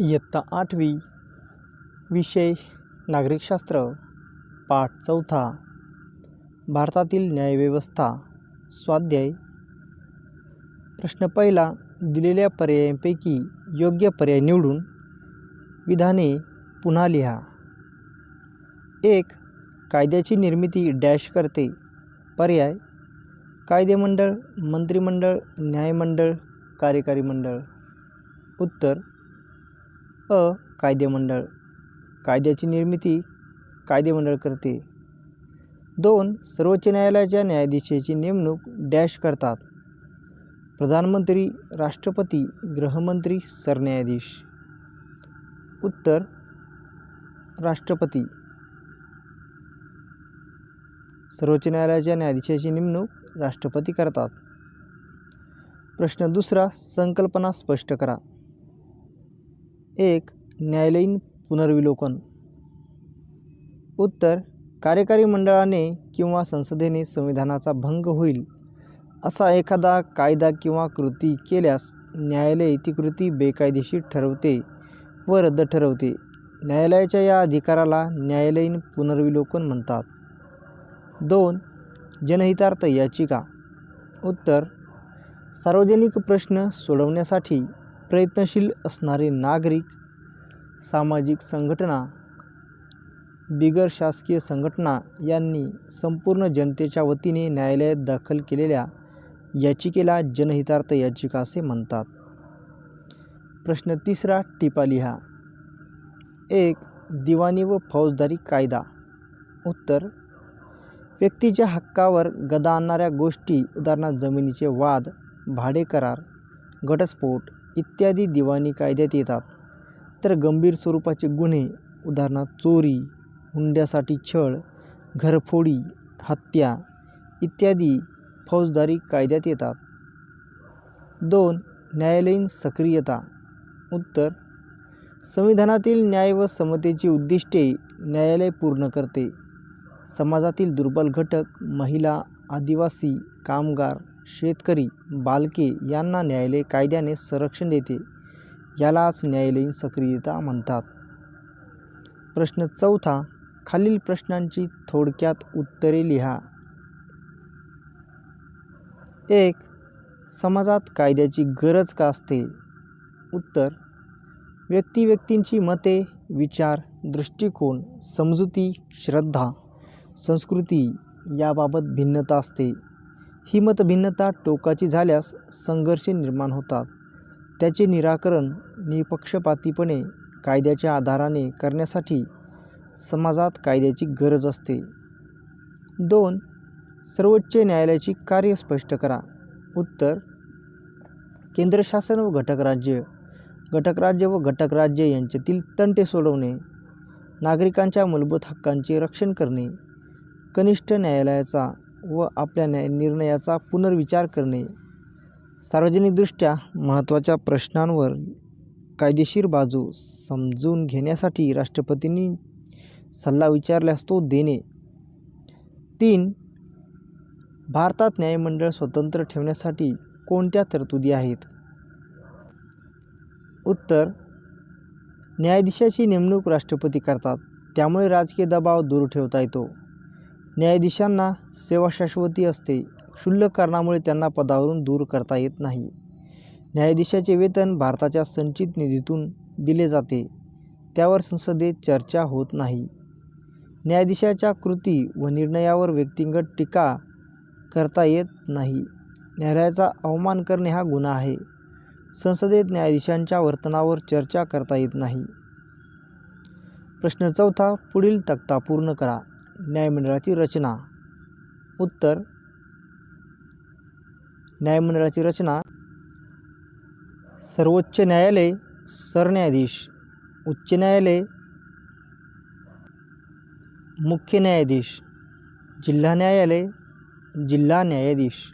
इयत्ता आठवी विषय नागरिकशास्त्र पाठ चौथा. भारतातील न्यायव्यवस्था स्वाध्याय. प्रश्न पहिला दिलेल्या पर्यायांपैकी योग्य पर्याय निवडून विधाने पुन्हा लिहा. एक कायद्याची निर्मिती डॅश करते. पर्याय कायदेमंडळ मंत्रिमंडळ न्यायमंडळ कार्यकारी मंडळ. उत्तर अ कायदेमंडळ. कायद्याची निर्मिती कायदेमंडळ करते. दोन सर्वोच्च न्यायालयाच्या न्यायाधीशाची नेमणूक डॅश करतात. प्रधानमंत्री राष्ट्रपती गृहमंत्री सरन्यायाधीश. उत्तर राष्ट्रपती. सर्वोच्च न्यायालयाच्या न्यायाधीशाची नेमणूक राष्ट्रपती करतात. प्रश्न दुसरा संकल्पना स्पष्ट करा. एक न्यायालयीन पुनर्विलोकन. उत्तर कार्यकारी मंडळाने किंवा संसदेने संविधानाचा भंग होईल असा एखादा कायदा किंवा कृती केल्यास न्यायालय ती कृती बेकायदेशीर ठरवते व रद्द ठरवते. न्यायालयाच्या या अधिकाराला न्यायालयीन पुनर्विलोकन म्हणतात. दोन जनहितार्थ याचिका. उत्तर सार्वजनिक प्रश्न सोडवण्यासाठी प्रयत्नशील असणारे नागरिक सामाजिक संघटना बिगर शासकीय संघटना यांनी संपूर्ण जनतेच्या वतीने न्यायालयात दाखल केलेल्या याचिकेला जनहितार्थ याचिका असे म्हणतात. प्रश्न तिसरा टिपा लिहा. एक दिवाणी व फौजदारी कायदा. उत्तर व्यक्तीच्या हक्कावर गदा आणणाऱ्या गोष्टी उदाहरणार्थ जमिनीचे वाद भाडेकरार घटस्फोट इत्यादी दिवाणी कायद्यात येतात. तर गंभीर स्वरूपाचे गुन्हे उदाहरणार्थ चोरी हुंड्यासाठी छळ घरफोडी हत्या इत्यादी फौजदारी कायद्यात येतात. दोन न्यायालयीन सक्रियता. उत्तर संविधानातील न्याय व समतेची उद्दिष्टे न्यायालय पूर्ण करते. समाजातील दुर्बल घटक महिला आदिवासी कामगार शेतकरी बालके यांना न्यायालय कायद्याने संरक्षण देते यालाच न्यायालयीन सक्रियता म्हणतात. प्रश्न चौथा खालील प्रश्नांची थोडक्यात उत्तरे लिहा. एक समाजात कायद्याची गरज का असते? उत्तर व्यक्ती व्यक्तींची मते विचार दृष्टिकोन समजुती श्रद्धा संस्कृती याबाबत भिन्नता असते. ही मतभिन्नता टोकाची झाल्यास संघर्ष निर्माण होतात. त्याचे निराकरण निपक्षपातीपणे कायद्याच्या आधाराने करण्यासाठी समाजात कायद्याची गरज असते. दोन सर्वोच्च न्यायालयाची कार्य स्पष्ट करा. उत्तर केंद्र शासन व घटक राज्य. घटक राज्य व घटक राज्य यांच्यातील तंटे सोडवणे. नागरिकांच्या मूलभूत हक्कांचे रक्षण करणे. कनिष्ठ न्यायालयाचा व आपल्या न्याय निर्णयाचा पुनर्विचार करणे. सार्वजनिकदृष्ट्या महत्त्वाच्या प्रश्नांवर कायदेशीर बाजू समजून घेण्यासाठी राष्ट्रपतींनी सल्ला विचारल्यास तो देणे. तीन भारतात न्यायमंडळ स्वतंत्र ठेवण्यासाठी कोणत्या तरतुदी आहेत? उत्तर न्यायाधीशाची नेमणूक राष्ट्रपती करतात. त्यामुळे राजकीय दबाव दूर ठेवता येतो. न्यायाधीशांना सेवा शाश्वती असते. क्षुल्लक कारणामुळे त्यांना पदावरून दूर करता येत नाही. न्यायाधीशाचे वेतन भारताच्या संचित निधीतून दिले जाते. त्यावर संसदेत चर्चा होत नाही. न्यायाधीशाच्या कृती व निर्णयावर व्यक्तिगत टीका करता येत नाही. न्यायालयाचा अवमान करणे हा गुन्हा आहे. संसदेत न्यायाधीशांच्या वर्तनावर चर्चा करता येत नाही. प्रश्न चौथा पुढील तक्ता पूर्ण करा. न्यायमंडळाची रचना. उत्तर. न्यायमंडला रचना. सर्वोच्च न्यायालय, सरन्यायाधीश. उच्च न्यायालय. मुख्य न्यायाधीश. जिल्हा न्यायालय, जिल्हा न्यायाधीश.